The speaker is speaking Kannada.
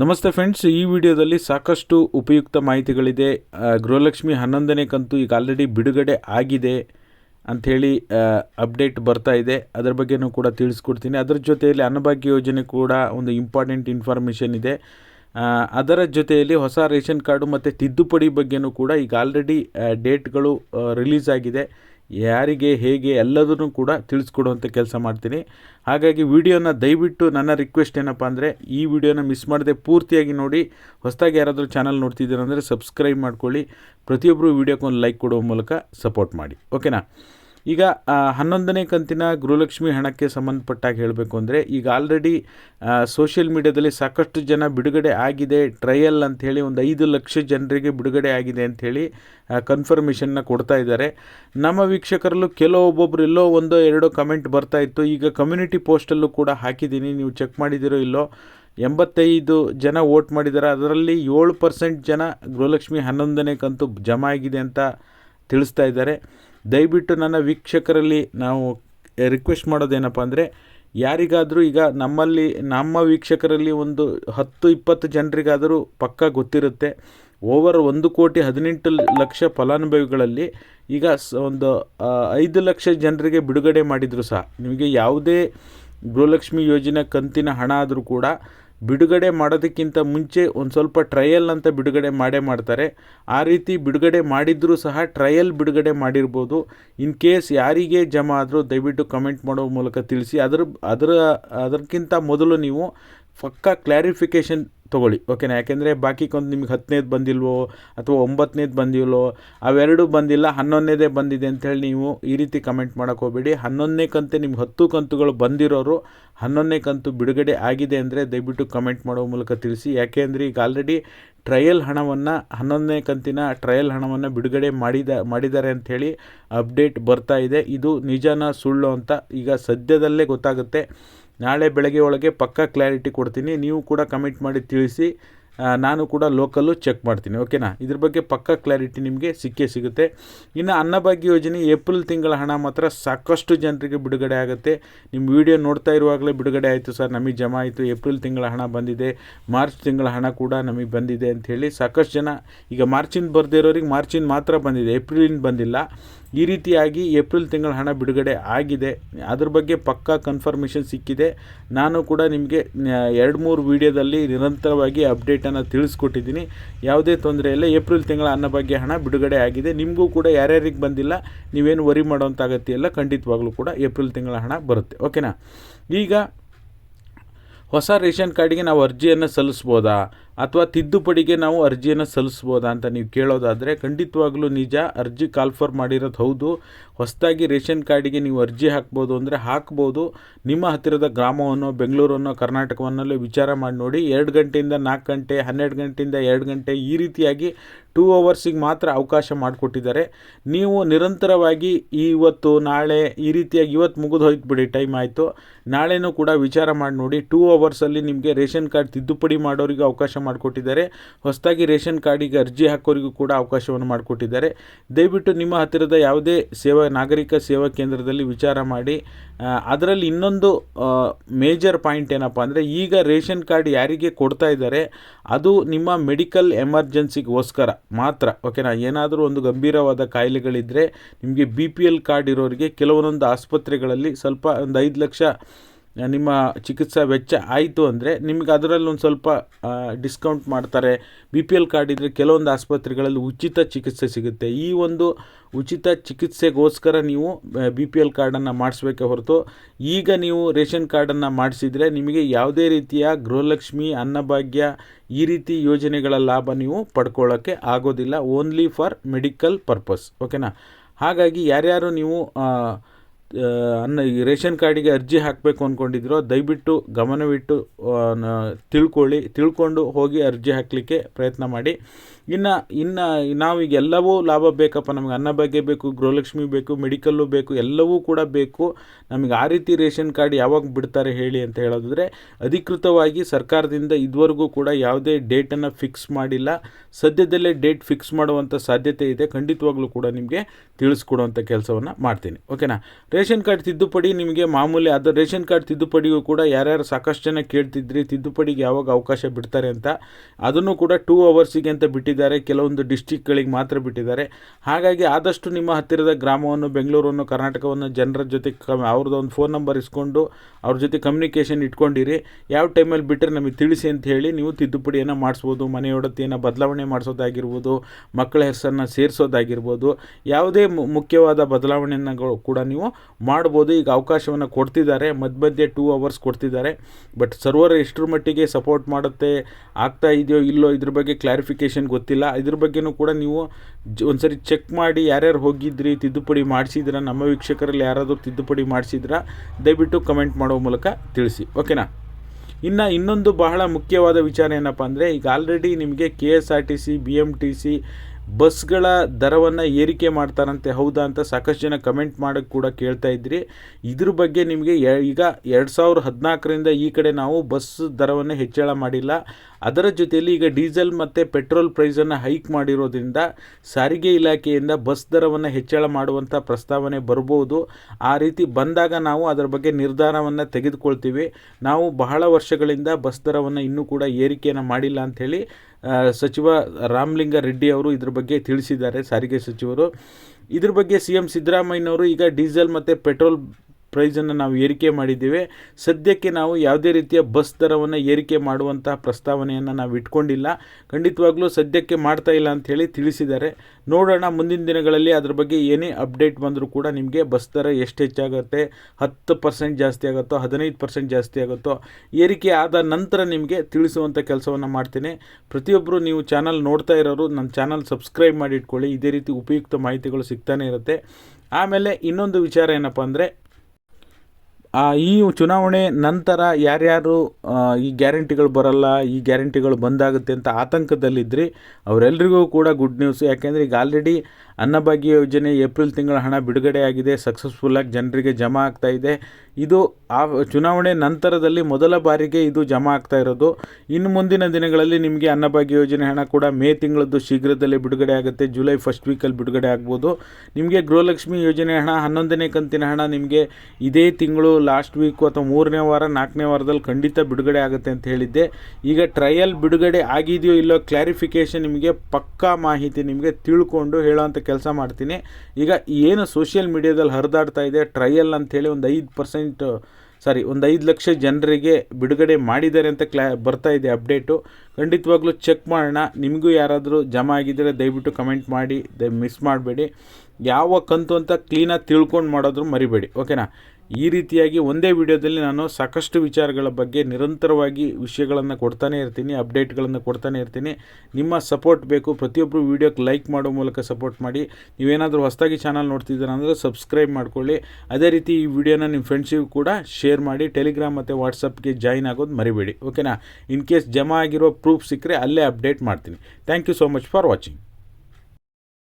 ನಮಸ್ತೆ ಫ್ರೆಂಡ್ಸ್ ಈ ವಿಡಿಯೋದಲ್ಲಿ ಸಾಕಷ್ಟು ಉಪಯುಕ್ತ ಮಾಹಿತಿಗಳಿದೆ. ಗೃಹಲಕ್ಷ್ಮಿ ಹನ್ನೊಂದನೇ ಕಂತು ಈಗ ಆಲ್ರೆಡಿ ಬಿಡುಗಡೆ ಆಗಿದೆ ಅಂಥೇಳಿ ಅಪ್ಡೇಟ್ ಬರ್ತಾ ಇದೆ. ಅದರ ಬಗ್ಗೆನೂ ಕೂಡ ತಿಳಿಸ್ಕೊಡ್ತೀನಿ. ಅದರ ಜೊತೆಯಲ್ಲಿ ಅನ್ನಭಾಗ್ಯ ಯೋಜನೆ ಕೂಡ ಒಂದು ಇಂಪಾರ್ಟೆಂಟ್ ಇನ್ಫಾರ್ಮೇಷನ್ ಇದೆ. ಅದರ ಜೊತೆಯಲ್ಲಿ ಹೊಸ ರೇಷನ್ ಕಾರ್ಡು ಮತ್ತು ತಿದ್ದುಪಡಿ ಬಗ್ಗೆನೂ ಕೂಡ ಈಗ ಆಲ್ರೆಡಿ ಡೇಟ್ಗಳು ರಿಲೀಸ್ ಆಗಿದೆ. ಯಾರಿಗೆ ಹೇಗೆ ಎಲ್ಲದನ್ನು ಕೂಡ ತಿಳಿಸ್ಕೊಡುವಂಥ ಕೆಲಸ ಮಾಡ್ತೀನಿ. ಹಾಗಾಗಿ ವಿಡಿಯೋನ ದಯವಿಟ್ಟು ನನ್ನ ರಿಕ್ವೆಸ್ಟ್ ಏನಪ್ಪ ಅಂದರೆ, ಈ ವಿಡಿಯೋನ ಮಿಸ್ ಮಾಡದೆ ಪೂರ್ತಿಯಾಗಿ ನೋಡಿ, ಹೊಸದಾಗಿ ಯಾರಾದರೂ ಚಾನಲ್ ನೋಡ್ತಿದ್ದೀರಂದರೆ ಸಬ್ಸ್ಕ್ರೈಬ್ ಮಾಡ್ಕೊಳ್ಳಿ. ಪ್ರತಿಯೊಬ್ಬರು ವಿಡಿಯೋಕ್ಕೊಂದು ಲೈಕ್ ಕೊಡುವ ಮೂಲಕ ಸಪೋರ್ಟ್ ಮಾಡಿ. ಓಕೆನಾ ಈಗ ಹನ್ನೊಂದನೇ ಕಂತಿನ ಗೃಹಲಕ್ಷ್ಮಿ ಹಣಕ್ಕೆ ಸಂಬಂಧಪಟ್ಟಾಗ ಹೇಳಬೇಕು ಅಂದರೆ, ಈಗ ಆಲ್ರೆಡಿ ಸೋಷಿಯಲ್ ಮೀಡ್ಯಾದಲ್ಲಿ ಸಾಕಷ್ಟು ಜನ ಬಿಡುಗಡೆ ಆಗಿದೆ ಟ್ರಯಲ್ ಅಂಥೇಳಿ ಒಂದು ಐದು ಲಕ್ಷ ಜನರಿಗೆ ಬಿಡುಗಡೆ ಆಗಿದೆ ಅಂಥೇಳಿ ಕನ್ಫರ್ಮೇಷನ್ನ ಕೊಡ್ತಾ ಇದ್ದಾರೆ. ನಮ್ಮ ವೀಕ್ಷಕರಲ್ಲೂ ಕೆಲವೊಬ್ಬೊಬ್ರು ಎಲ್ಲೋ ಒಂದೋ ಎರಡೋ ಕಮೆಂಟ್ ಬರ್ತಾ ಇತ್ತು. ಈಗ ಕಮ್ಯುನಿಟಿ ಪೋಸ್ಟಲ್ಲೂ ಕೂಡ ಹಾಕಿದ್ದೀನಿ. ನೀವು ಚೆಕ್ ಮಾಡಿದಿರೋ ಇಲ್ಲೋ, ಎಂಬತ್ತೈದು ಜನ ವೋಟ್ ಮಾಡಿದ್ದಾರೆ ಅದರಲ್ಲಿ ಏಳು ಪರ್ಸೆಂಟ್ ಜನ ಗೃಹಲಕ್ಷ್ಮಿ ಹನ್ನೊಂದನೇ ಕಂತು ಜಮಾ ಆಗಿದೆ ಅಂತ ತಿಳಿಸ್ತಾ ಇದ್ದಾರೆ. ದಯವಿಟ್ಟು ನನ್ನ ವೀಕ್ಷಕರಲ್ಲಿ ನಾವು ರಿಕ್ವೆಸ್ಟ್ ಮಾಡೋದೇನಪ್ಪ ಅಂದರೆ, ಯಾರಿಗಾದರೂ ಈಗ ನಮ್ಮಲ್ಲಿ, ನಮ್ಮ ವೀಕ್ಷಕರಲ್ಲಿ ಒಂದು ಹತ್ತು, ಇಪ್ಪತ್ತು ಜನರಿಗಾದರೂ ಪಕ್ಕ ಗೊತ್ತಿರುತ್ತೆ. ಓವರ್ ಒಂದು ಕೋಟಿ ಹದಿನೆಂಟು ಲಕ್ಷ ಫಲಾನುಭವಿಗಳಲ್ಲಿ ಈಗ ಒಂದು ಐದು ಲಕ್ಷ ಜನರಿಗೆ ಬಿಡುಗಡೆ ಮಾಡಿದರೂ ಸಹ. ನಿಮಗೆ ಯಾವುದೇ ಗೃಹಲಕ್ಷ್ಮಿ ಯೋಜನೆ ಕಂತಿನ ಹಣ ಆದರೂ ಕೂಡ ಬಿಡುಗಡೆ ಮಾಡೋದಕ್ಕಿಂತ ಮುಂಚೆ ಒಂದು ಸ್ವಲ್ಪ ಟ್ರಯಲ್ ಅಂತ ಬಿಡುಗಡೆ ಮಾಡೇ ಮಾಡ್ತಾರೆ. ಆ ರೀತಿ ಬಿಡುಗಡೆ ಮಾಡಿದರೂ ಸಹ ಟ್ರಯಲ್ ಬಿಡುಗಡೆ ಮಾಡಿರ್ಬೋದು. ಇನ್ ಕೇಸ್ ಯಾರಿಗೆ ಜಮಾ ಆದರೂ ದಯವಿಟ್ಟು ಕಮೆಂಟ್ ಮಾಡೋ ಮೂಲಕ ತಿಳಿಸಿ. ಅದರ ಅದರ, ಅದಕ್ಕಿಂತ ಮೊದಲು ನೀವು ಪಕ್ಕಾ ಕ್ಲಾರಿಫಿಕೇಷನ್ ತೊಗೊಳ್ಳಿ ಓಕೆನಾ ಯಾಕೆಂದರೆ ಬಾಕಿ ಕೊಂದು ನಿಮ್ಗೆ ಹತ್ತನೇದು ಬಂದಿಲ್ವೋ ಅಥವಾ ಒಂಬತ್ತನೇದು ಬಂದಿಲ್ವೋ, ಅವೆರಡು ಬಂದಿಲ್ಲ, ಹನ್ನೊಂದನೇದೇ ಬಂದಿದೆ ಅಂಥೇಳಿ ನೀವು ಈ ರೀತಿ ಕಮೆಂಟ್ ಮಾಡೋಕೆ ಹೋಗಬೇಡಿ. ಹನ್ನೊಂದನೇ ಕಂತೆ ನಿಮ್ಗೆ ಹತ್ತು ಕಂತುಗಳು ಬಂದಿರೋರು ಹನ್ನೊಂದನೇ ಕಂತು ಬಿಡುಗಡೆ ಆಗಿದೆ ಅಂದರೆ ದಯವಿಟ್ಟು ಕಮೆಂಟ್ ಮಾಡೋ ಮೂಲಕ ತಿಳಿಸಿ. ಯಾಕೆ ಅಂದರೆ ಈಗ ಆಲ್ರೆಡಿ ಟ್ರಯಲ್ ಹಣವನ್ನು, ಹನ್ನೊಂದನೇ ಕಂತಿನ ಟ್ರಯಲ್ ಹಣವನ್ನು ಬಿಡುಗಡೆ ಮಾಡಿದ, ಮಾಡಿದ್ದಾರೆ ಅಂಥೇಳಿ ಅಪ್ಡೇಟ್ ಬರ್ತಾ ಇದೆ. ಇದು ನಿಜನ ಸುಳ್ಳು ಅಂತ ಈಗ ಸದ್ಯದಲ್ಲೇ ಗೊತ್ತಾಗುತ್ತೆ. ನಾಳೆ ಬೆಳಗ್ಗೆ ಒಳಗೆ ಪಕ್ಕಾ ಕ್ಲಾರಿಟಿ ಕೊಡ್ತೀನಿ. ನೀವು ಕೂಡ ಕಮೆಂಟ್ ಮಾಡಿ ತಿಳಿಸಿ ನಾನು ಕೂಡ ಲೋಕಲ್ಲು ಚೆಕ್ ಮಾಡ್ತೀನಿ ಓಕೆನಾ ಇದ್ರ ಬಗ್ಗೆ ಪಕ್ಕಾ ಕ್ಲಾರಿಟಿ ನಿಮಗೆ ಸಿಕ್ಕೇ ಸಿಗುತ್ತೆ. ಇನ್ನು ಅನ್ನಭಾಗ್ಯ ಯೋಜನೆ ಏಪ್ರಿಲ್ ತಿಂಗಳ ಹಣ ಮಾತ್ರ ಸಾಕಷ್ಟು ಜನರಿಗೆ ಬಿಡುಗಡೆ ಆಗುತ್ತೆ. ನಿಮ್ಮ ವಿಡಿಯೋ ನೋಡ್ತಾ ಇರುವಾಗಲೇ ಬಿಡುಗಡೆ ಆಯಿತು ಸರ್. ನಮಗೆ ಜಮಾ ಆಯಿತು. ಏಪ್ರಿಲ್ ತಿಂಗಳ ಹಣ ಬಂದಿದೆ. ಮಾರ್ಚ್ ತಿಂಗಳ ಹಣ ಕೂಡ ನಮಗೆ ಬಂದಿದೆ ಅಂಥೇಳಿ ಸಾಕಷ್ಟು ಜನ, ಈಗ ಮಾರ್ಚಿಂದ ಬರ್ದಿರೋರಿಗೆ ಮಾರ್ಚಿಂದ ಮಾತ್ರ ಬಂದಿದೆ. ಏಪ್ರಿಲಿಂದ ಬಂದಿಲ್ಲ. ಈ ರೀತಿಯಾಗಿ ಏಪ್ರಿಲ್ ತಿಂಗಳ ಹಣ ಬಿಡುಗಡೆ ಆಗಿದೆ. ಅದ್ರ ಬಗ್ಗೆ ಪಕ್ಕಾ ಕನ್ಫರ್ಮೇಷನ್ ಸಿಕ್ಕಿದೆ. ನಾನು ಕೂಡ ನಿಮಗೆ ಎರಡು ಮೂರು ವಿಡಿಯೋದಲ್ಲಿ ನಿರಂತರವಾಗಿ ಅಪ್ಡೇಟನ್ನು ತಿಳಿಸ್ಕೊಟ್ಟಿದ್ದೀನಿ. ಯಾವುದೇ ತೊಂದರೆ ಇಲ್ಲ. ಏಪ್ರಿಲ್ ತಿಂಗಳ ಅನ್ನಭಾಗ್ಯ ಹಣ ಬಿಡುಗಡೆ ಆಗಿದೆ. ನಿಮಗೂ ಕೂಡ ಯಾರ್ಯಾರಿಗೆ ಬಂದಿಲ್ಲ, ನೀವೇನು ವರಿ ಮಾಡೋಂಥ ಅಗತ್ಯ ಇಲ್ಲ. ಖಂಡಿತವಾಗ್ಲೂ ಕೂಡ ಏಪ್ರಿಲ್ ತಿಂಗಳ ಹಣ ಬರುತ್ತೆ. ಓಕೆನಾ ಈಗ ಹೊಸ ರೇಷನ್ ಕಾರ್ಡಿಗೆ ನಾವು ಅರ್ಜಿಯನ್ನು ಸಲ್ಲಿಸ್ಬೋದಾ? ಅಥವಾ ತಿದ್ದುಪಡಿಗೆ ನಾವು ಅರ್ಜಿಯನ್ನು ಸಲ್ಲಿಸ್ಬೋದಾ ಅಂತ ನೀವು ಕೇಳೋದಾದರೆ ಖಂಡಿತವಾಗ್ಲೂ ನಿಜ, ಅರ್ಜಿ ಕಾಲ್ಫರ್ ಮಾಡಿರೋದು ಹೌದು. ಹೊಸದಾಗಿ ರೇಷನ್ ಕಾರ್ಡಿಗೆ ನೀವು ಅರ್ಜಿ ಹಾಕ್ಬೋದು ಅಂದರೆ ಹಾಕ್ಬೋದು. ನಿಮ್ಮ ಹತ್ತಿರದ ಗ್ರಾಮವನ್ನು, ಬೆಂಗಳೂರನ್ನು, ಕರ್ನಾಟಕವನ್ನಲ್ಲೇ ವಿಚಾರ ಮಾಡಿ ನೋಡಿ. ಎರಡು ಗಂಟೆಯಿಂದ ನಾಲ್ಕು ಗಂಟೆ, ಹನ್ನೆರಡು ಗಂಟೆಯಿಂದ ಎರಡು ಗಂಟೆ ಈ ರೀತಿಯಾಗಿ ಟೂ ಅವರ್ಸಿಗೆ ಮಾತ್ರ ಅವಕಾಶ ಮಾಡಿಕೊಟ್ಟಿದ್ದಾರೆ. ನೀವು ನಿರಂತರವಾಗಿ ಇವತ್ತು, ನಾಳೆ ಈ ರೀತಿಯಾಗಿ ಇವತ್ತು ಮುಗಿದು ಹೋಯ್ತು ಬಿಡಿ, ಟೈಮ್ ಆಯಿತು. ನಾಳೆನೂ ಕೂಡ ವಿಚಾರ ಮಾಡಿ ನೋಡಿ. ಟೂ ಅವರ್ಸಲ್ಲಿ ನಿಮಗೆ ರೇಷನ್ ಕಾರ್ಡ್ ತಿದ್ದುಪಡಿ ಮಾಡೋರಿಗೆ ಅವಕಾಶ ಮಾಡಿಕೊಟ್ಟಿದ್ದಾರೆ. ಹೊಸದಾಗಿ ರೇಷನ್ ಕಾರ್ಡಿಗೆ ಅರ್ಜಿ ಹಾಕೋರಿಗೂ ಕೂಡ ಅವಕಾಶವನ್ನು ಮಾಡಿಕೊಟ್ಟಿದ್ದಾರೆ. ದಯವಿಟ್ಟು ನಿಮ್ಮ ಹತ್ತಿರದ ಯಾವುದೇ ಸೇವಾ, ನಾಗರಿಕ ಸೇವಾ ಕೇಂದ್ರದಲ್ಲಿ ವಿಚಾರ ಮಾಡಿ. ಅದರಲ್ಲಿ ಇನ್ನೊಂದು ಮೇಜರ್ ಪಾಯಿಂಟ್ ಏನಪ್ಪ ಅಂದರೆ ಈಗ ರೇಷನ್ ಕಾರ್ಡ್ ಯಾರಿಗೆ ಕೊಡ್ತಾ ಇದ್ದಾರೆ, ಅದು ನಿಮ್ಮ ಮೆಡಿಕಲ್ ಎಮರ್ಜೆನ್ಸಿಗೋಸ್ಕರ ಮಾತ್ರ ಓಕೆನಾ ಏನಾದರೂ ಒಂದು ಗಂಭೀರವಾದ ಕಾಯಿಲೆಗಳಿದ್ದರೆ ನಿಮಗೆ ಬಿ ಪಿ ಎಲ್ ಕಾರ್ಡ್ ಇರೋರಿಗೆ ಕೆಲವೊಂದೊಂದು ಆಸ್ಪತ್ರೆಗಳಲ್ಲಿ ಸ್ವಲ್ಪ ಒಂದು ಐದು ಲಕ್ಷ ನಿಮ್ಮ ಚಿಕಿತ್ಸಾ ವೆಚ್ಚ ಆಯಿತು ಅಂದರೆ ನಿಮಗೆ ಅದರಲ್ಲಿ ಒಂದು ಸ್ವಲ್ಪ ಡಿಸ್ಕೌಂಟ್ ಮಾಡ್ತಾರೆ. ಬಿ ಪಿ ಎಲ್ ಕಾರ್ಡ್ ಇದ್ದರೆ ಕೆಲವೊಂದು ಆಸ್ಪತ್ರೆಗಳಲ್ಲಿ ಉಚಿತ ಚಿಕಿತ್ಸೆ ಸಿಗುತ್ತೆ. ಈ ಒಂದು ಉಚಿತ ಚಿಕಿತ್ಸೆಗೋಸ್ಕರ ನೀವು ಬಿ ಪಿ ಎಲ್ ಕಾರ್ಡನ್ನು ಮಾಡಿಸ್ಬೇಕೆ ಹೊರತು, ಈಗ ನೀವು ರೇಷನ್ ಕಾರ್ಡನ್ನು ಮಾಡಿಸಿದರೆ ನಿಮಗೆ ಯಾವುದೇ ರೀತಿಯ ಗೃಹಲಕ್ಷ್ಮಿ, ಅನ್ನಭಾಗ್ಯ, ಈ ರೀತಿ ಯೋಜನೆಗಳ ಲಾಭ ನೀವು ಪಡ್ಕೊಳ್ಳೋಕ್ಕೆ ಆಗೋದಿಲ್ಲ. ಓನ್ಲಿ ಫಾರ್ ಮೆಡಿಕಲ್ ಪರ್ಪಸ್ ಓಕೆನಾ ಹಾಗಾಗಿ ಯಾರ್ಯಾರು ನೀವು ಅನ್ನ ಈ ರೇಷನ್ ಕಾರ್ಡಿಗೆ ಅರ್ಜಿ ಹಾಕಬೇಕು ಅಂದ್ಕೊಂಡಿದ್ರೋ ದಯವಿಟ್ಟು ಗಮನವಿಟ್ಟು ತಿಳ್ಕೊಳ್ಳಿ, ತಿಳ್ಕೊಂಡು ಹೋಗಿ ಅರ್ಜಿ ಹಾಕಲಿಕ್ಕೆ ಪ್ರಯತ್ನ ಮಾಡಿ. ಇನ್ನು ಇನ್ನು ನಾವೀಗ ಎಲ್ಲವೂ ಲಾಭ ಬೇಕಪ್ಪ. ನಮಗೆ ಅನ್ನ ಬಗ್ಗೆ ಬೇಕು, ಗೃಹಲಕ್ಷ್ಮಿ ಬೇಕು, ಮೆಡಿಕಲ್ಲು ಬೇಕು, ಎಲ್ಲವೂ ಕೂಡ ಬೇಕು. ನಮಗೆ ಆ ರೀತಿ ರೇಷನ್ ಕಾರ್ಡ್ ಯಾವಾಗ ಬಿಡ್ತಾರೆ ಹೇಳಿ ಅಂತ ಹೇಳೋದಾದರೆ, ಅಧಿಕೃತವಾಗಿ ಸರ್ಕಾರದಿಂದ ಇದುವರೆಗೂ ಕೂಡ ಯಾವುದೇ ಡೇಟನ್ನು ಫಿಕ್ಸ್ ಮಾಡಿಲ್ಲ. ಸದ್ಯದಲ್ಲೇ ಡೇಟ್ ಫಿಕ್ಸ್ ಮಾಡುವಂಥ ಸಾಧ್ಯತೆ ಇದೆ. ಖಂಡಿತವಾಗ್ಲೂ ಕೂಡ ನಿಮಗೆ ತಿಳಿಸ್ಕೊಡುವಂಥ ಕೆಲಸವನ್ನು ಮಾಡ್ತೀನಿ. ಓಕೆನಾ? ರೇಷನ್ ಕಾರ್ಡ್ ತಿದ್ದುಪಡಿ ನಿಮಗೆ ಮಾಮೂಲಿ ಅದು ರೇಷನ್ ಕಾರ್ಡ್ ತಿದ್ದುಪಡಿಗೂ ಕೂಡ ಯಾರ್ಯಾರು ಸಾಕಷ್ಟು ಜನ ಕೇಳ್ತಿದ್ರಿ, ತಿದ್ದುಪಡಿಗೆ ಯಾವಾಗ ಅವಕಾಶ ಬಿಡ್ತಾರೆ ಅಂತ, ಅದನ್ನು ಕೂಡ ಟೂ ಅವರ್ಸಿಗೆ ಅಂತ ಬಿಟ್ಟಿದ್ದಾರೆ, ಕೆಲವೊಂದು ಡಿಸ್ಟಿಕ್ಗಳಿಗೆ ಮಾತ್ರ ಬಿಟ್ಟಿದ್ದಾರೆ. ಹಾಗಾಗಿ ಆದಷ್ಟು ನಿಮ್ಮ ಹತ್ತಿರದ ಗ್ರಾಮವನ್ನು, ಬೆಂಗಳೂರನ್ನು, ಕರ್ನಾಟಕವನ್ನು ಜನರ ಜೊತೆ ಕಮ್, ಅವ್ರದ್ದು ಒಂದು ಫೋನ್ ನಂಬರ್ ಇಸ್ಕೊಂಡು ಅವ್ರ ಜೊತೆ ಕಮ್ಯುನಿಕೇಷನ್ ಇಟ್ಕೊಂಡಿರಿ. ಯಾವ ಟೈಮಲ್ಲಿ ಬಿಟ್ಟರೆ ನಮಗೆ ತಿಳಿಸಿ ಅಂತ ಹೇಳಿ ನೀವು ತಿದ್ದುಪಡಿಯನ್ನು ಮಾಡಿಸ್ಬೋದು ಮನೆಯೊಡತಿಯನ್ನು ಬದಲಾವಣೆ ಮಾಡಿಸೋದಾಗಿರ್ಬೋದು, ಮಕ್ಕಳ ಹೆಸರನ್ನು ಸೇರಿಸೋದಾಗಿರ್ಬೋದು, ಯಾವುದೇ ಮುಖ್ಯವಾದ ಬದಲಾವಣೆಯನ್ನು ಕೂಡ ನೀವು ಮಾಡ್ಬೋದು. ಈಗ ಅವಕಾಶವನ್ನು ಕೊಡ್ತಿದ್ದಾರೆ, ಮಧ್ಯ ಮಧ್ಯೆ ಟೂ ಅವರ್ಸ್ ಕೊಡ್ತಿದ್ದಾರೆ. ಬಟ್ ಸರ್ವರ್ ಎಷ್ಟರ ಮಟ್ಟಿಗೆ ಸಪೋರ್ಟ್ ಮಾಡುತ್ತೆ, ಆಗ್ತಾ ಇದೆಯೋ ಇಲ್ಲೋ ಇದ್ರ ಬಗ್ಗೆ ಕ್ಲಾರಿಫಿಕೇಷನ್ ಗೊತ್ತಿಲ್ಲ. ಇದ್ರ ಬಗ್ಗೆನೂ ಕೂಡ ನೀವು ಜ ಒಂದು ಚೆಕ್ ಮಾಡಿ ಯಾರ್ಯಾರು ಹೋಗಿದ್ರಿ, ತಿದ್ದುಪಡಿ ಮಾಡಿಸಿದ್ರ, ನಮ್ಮ ವೀಕ್ಷಕರಲ್ಲಿ ಯಾರಾದರೂ ತಿದ್ದುಪಡಿ ಮಾಡಿಸಿದ್ರ, ದಯವಿಟ್ಟು ಕಮೆಂಟ್ ಮಾಡೋ ಮೂಲಕ ತಿಳಿಸಿ. ಓಕೆನಾ ಇನ್ನು ಇನ್ನೊಂದು ಬಹಳ ಮುಖ್ಯವಾದ ವಿಚಾರ ಏನಪ್ಪ ಅಂದರೆ, ಈಗ ಆಲ್ರೆಡಿ ನಿಮಗೆ K S R T C B M T C ಬಸ್ಗಳ ದರವನ್ನು ಏರಿಕೆ ಮಾಡ್ತಾರಂತೆ, ಹೌದಾ ಅಂತ ಸಾಕಷ್ಟು ಜನ ಕಮೆಂಟ್ ಮಾಡೋಕ್ಕೆ ಕೂಡ ಕೇಳ್ತಾ ಇದ್ರಿ. ಇದ್ರ ಬಗ್ಗೆ ನಿಮಗೆ ಈಗ ಎರಡು ಸಾವಿರದ ಹದಿನಾಲ್ಕರಿಂದ ಈ ಕಡೆ ನಾವು ಬಸ್ ದರವನ್ನು ಹೆಚ್ಚಳ ಮಾಡಿಲ್ಲ. ಅದರ ಜೊತೆಯಲ್ಲಿ ಈಗ ಡೀಸೆಲ್ ಮತ್ತು ಪೆಟ್ರೋಲ್ ಪ್ರೈಸನ್ನು ಹೈಕ್ ಮಾಡಿರೋದ್ರಿಂದ ಸಾರಿಗೆ ಇಲಾಖೆಯಿಂದ ಬಸ್ ದರವನ್ನು ಹೆಚ್ಚಳ ಮಾಡುವಂಥ ಪ್ರಸ್ತಾವನೆ ಬರ್ಬೋದು. ಆ ರೀತಿ ಬಂದಾಗ ನಾವು ಅದರ ಬಗ್ಗೆ ನಿರ್ಧಾರವನ್ನು ತೆಗೆದುಕೊಳ್ತೀವಿ. ನಾವು ಬಹಳ ವರ್ಷಗಳಿಂದ ಬಸ್ ದರವನ್ನು ಇನ್ನೂ ಕೂಡ ಏರಿಕೆಯನ್ನು ಮಾಡಿಲ್ಲ ಅಂಥೇಳಿ ಸಚಿವ ರಾಮಲಿಂಗ ರೆಡ್ಡಿ ಅವರು ಇದ್ರ ಬಗ್ಗೆ ತಿಳಿಸಿದ್ದಾರೆ, ಸಾರಿಗೆ ಸಚಿವರು. ಇದ್ರ ಬಗ್ಗೆ ಸಿ ಎಂ ಸಿದ್ದರಾಮಯ್ಯನವರು ಈಗ ಡೀಸೆಲ್ ಮತ್ತು ಪೆಟ್ರೋಲ್ ಪ್ರೈಸನ್ನು ನಾವು ಏರಿಕೆ ಮಾಡಿದ್ದೇವೆ. ಸದ್ಯಕ್ಕೆ ನಾವು ಯಾವುದೇ ರೀತಿಯ ಬಸ್ ದರವನ್ನು ಏರಿಕೆ ಮಾಡುವಂತಹ ಪ್ರಸ್ತಾವನೆಯನ್ನು ನಾವು ಇಟ್ಕೊಂಡಿಲ್ಲ. ಖಂಡಿತವಾಗ್ಲೂ ಸದ್ಯಕ್ಕೆ ಮಾಡ್ತಾ ಇಲ್ಲ ಅಂತ ಹೇಳಿ ತಿಳಿಸಿದ್ದಾರೆ. ನೋಡೋಣ ಮುಂದಿನ ದಿನಗಳಲ್ಲಿ ಅದ್ರ ಬಗ್ಗೆ ಏನೇ ಅಪ್ಡೇಟ್ ಬಂದರೂ ಕೂಡ ನಿಮಗೆ ಬಸ್ ದರ ಎಷ್ಟು ಹೆಚ್ಚಾಗುತ್ತೆ, ಹತ್ತು ಪರ್ಸೆಂಟ್ ಜಾಸ್ತಿ ಆಗುತ್ತೋ, ಹದಿನೈದು ಪರ್ಸೆಂಟ್ ಜಾಸ್ತಿ ಆಗುತ್ತೋ, ಏರಿಕೆ ಆದ ನಂತರ ನಿಮಗೆ ತಿಳಿಸುವಂಥ ಕೆಲಸವನ್ನು ಮಾಡ್ತೇನೆ. ಪ್ರತಿಯೊಬ್ಬರು ನೀವು ಚಾನಲ್ ನೋಡ್ತಾ ಇರೋರು ನನ್ನ ಚಾನಲ್ ಸಬ್ಸ್ಕ್ರೈಬ್ ಮಾಡಿ ಇಟ್ಕೊಳ್ಳಿ. ಇದೇ ರೀತಿ ಉಪಯುಕ್ತ ಮಾಹಿತಿಗಳು ಸಿಗ್ತಾನೆ ಇರುತ್ತೆ. ಆಮೇಲೆ ಇನ್ನೊಂದು ವಿಚಾರ ಏನಪ್ಪ ಅಂದರೆ ಈ ಚುನಾವಣೆ ನಂತರ ಯಾರ್ಯಾರು ಈ ಗ್ಯಾರಂಟಿಗಳು ಬರಲ್ಲ, ಈ ಗ್ಯಾರಂಟಿಗಳು ಬಂದಾಗುತ್ತೆ ಅಂತ ಆತಂಕದಲ್ಲಿದ್ದರೆ ಅವರೆಲ್ಲರಿಗೂ ಕೂಡ ಗುಡ್ ನ್ಯೂಸ್ ಯಾಕೆಂದರೆ ಈಗ ಆಲ್ರೆಡಿ ಅನ್ನಭಾಗ್ಯ ಯೋಜನೆ ಏಪ್ರಿಲ್ ತಿಂಗಳ ಹಣ ಬಿಡುಗಡೆಯಾಗಿದೆ. ಸಕ್ಸಸ್ಫುಲ್ಲಾಗಿ ಜನರಿಗೆ ಜಮಾ ಆಗ್ತಾ ಇದೆ. ಇದು ಆ ಚುನಾವಣೆ ನಂತರದಲ್ಲಿ ಮೊದಲ ಬಾರಿಗೆ ಇದು ಜಮಾ ಆಗ್ತಾ ಇರೋದು. ಇನ್ನು ಮುಂದಿನ ದಿನಗಳಲ್ಲಿ ನಿಮಗೆ ಅನ್ನಭಾಗ್ಯ ಯೋಜನೆ ಹಣ ಕೂಡ ಮೇ ತಿಂಗಳದ್ದು ಶೀಘ್ರದಲ್ಲೇ ಬಿಡುಗಡೆ ಆಗುತ್ತೆ. ಜುಲೈ ಫಸ್ಟ್ ವೀಕಲ್ಲಿ ಬಿಡುಗಡೆ ಆಗ್ಬೋದು. ನಿಮಗೆ ಗೃಹಲಕ್ಷ್ಮಿ ಯೋಜನೆ ಹಣ, ಹನ್ನೊಂದನೇ ಕಂತಿನ ಹಣ ನಿಮಗೆ ಇದೇ ತಿಂಗಳು ಲಾಸ್ಟ್ ವೀಕು ಅಥವಾ ಮೂರನೇ ವಾರ, ನಾಲ್ಕನೇ ವಾರದಲ್ಲಿ ಖಂಡಿತ ಬಿಡುಗಡೆ ಆಗುತ್ತೆ ಅಂತ ಹೇಳಿದ್ದೆ. ಈಗ ಟ್ರಯಲ್ ಬಿಡುಗಡೆ ಆಗಿದೆಯೋ ಇಲ್ಲೋ ಕ್ಲಾರಿಫಿಕೇಷನ್ ನಿಮಗೆ ಪಕ್ಕಾ ಮಾಹಿತಿ ನಿಮಗೆ ತಿಳ್ಕೊಂಡು ಹೇಳೋವಂಥ ಕೆಲಸ ಮಾಡ್ತೀನಿ. ಈಗ ಏನು ಸೋಷಿಯಲ್ ಮೀಡಿಯಾದಲ್ಲಿ ಹರಿದಾಡ್ತಾ ಇದೆ ಟ್ರಯಲ್ ಅಂಥೇಳಿ ಒಂದು ಐದು ಪರ್ಸೆಂಟ್ ಸಾರಿ ಒಂದು ಐದು ಲಕ್ಷ ಜನರಿಗೆ ಬಿಡುಗಡೆ ಮಾಡಿದ್ದಾರೆ ಅಂತ ಕ್ಲಾ, ಬರ್ತಾ ಇದೆ ಅಪ್ಡೇಟು ಖಂಡಿತವಾಗ್ಲೂ ಚೆಕ್ ಮಾಡೋಣ. ನಿಮಗೂ ಯಾರಾದರೂ ಜಮಾ ಆಗಿದ್ದರೆ ದಯವಿಟ್ಟು ಕಮೆಂಟ್ ಮಾಡಿ ದಯ ಮಿಸ್ ಮಾಡಬೇಡಿ. ಯಾವ ಕಂತು ಅಂತ ಕ್ಲೀನಾಗಿ ತಿಳ್ಕೊಂಡು ಮಾಡೋದ್ರು ಮರಿಬೇಡಿ. ಓಕೆನಾ ಈ ರೀತಿಯಾಗಿ ಒಂದೇ ವಿಡಿಯೋದಲ್ಲಿ ನಾನು ಸಾಕಷ್ಟು ವಿಚಾರಗಳ ಬಗ್ಗೆ ನಿರಂತರವಾಗಿ ವಿಷಯಗಳನ್ನು ಕೊಡ್ತಾನೆ ಇರ್ತೀನಿ, ಅಪ್ಡೇಟ್ಗಳನ್ನು ಕೊಡ್ತಾನೆ ಇರ್ತೀನಿ. ನಿಮ್ಮ ಸಪೋರ್ಟ್ ಬೇಕು. ಪ್ರತಿಯೊಬ್ಬರು ವೀಡಿಯೋಕ್ಕೆ ಲೈಕ್ ಮಾಡೋ ಮೂಲಕ ಸಪೋರ್ಟ್ ಮಾಡಿ. ನೀವೇನಾದರೂ ಹೊಸದಾಗಿ ಚಾನಲ್ ನೋಡ್ತಿದ್ದೀರ ಅಂದರೆ ಸಬ್ಸ್ಕ್ರೈಬ್ ಮಾಡ್ಕೊಳ್ಳಿ. ಅದೇ ರೀತಿ ಈ ವಿಡಿಯೋನ ನಿಮ್ಮ ಫ್ರೆಂಡ್ಸಿಗೂ ಕೂಡ ಶೇರ್ ಮಾಡಿ. ಟೆಲಿಗ್ರಾಮ್ ಮತ್ತು ವಾಟ್ಸಪ್ಗೆ ಜಾಯಿನ್ ಆಗೋದು ಮರಿಬೇಡಿ. ಓಕೆನಾ? ಇನ್ ಕೇಸ್ ಜಮಾ ಆಗಿರೋ ಪ್ರೂಫ್ ಸಿಕ್ಕರೆ ಅಲ್ಲೇ ಅಪ್ಡೇಟ್ ಮಾಡ್ತೀನಿ. Thank you so much for watching.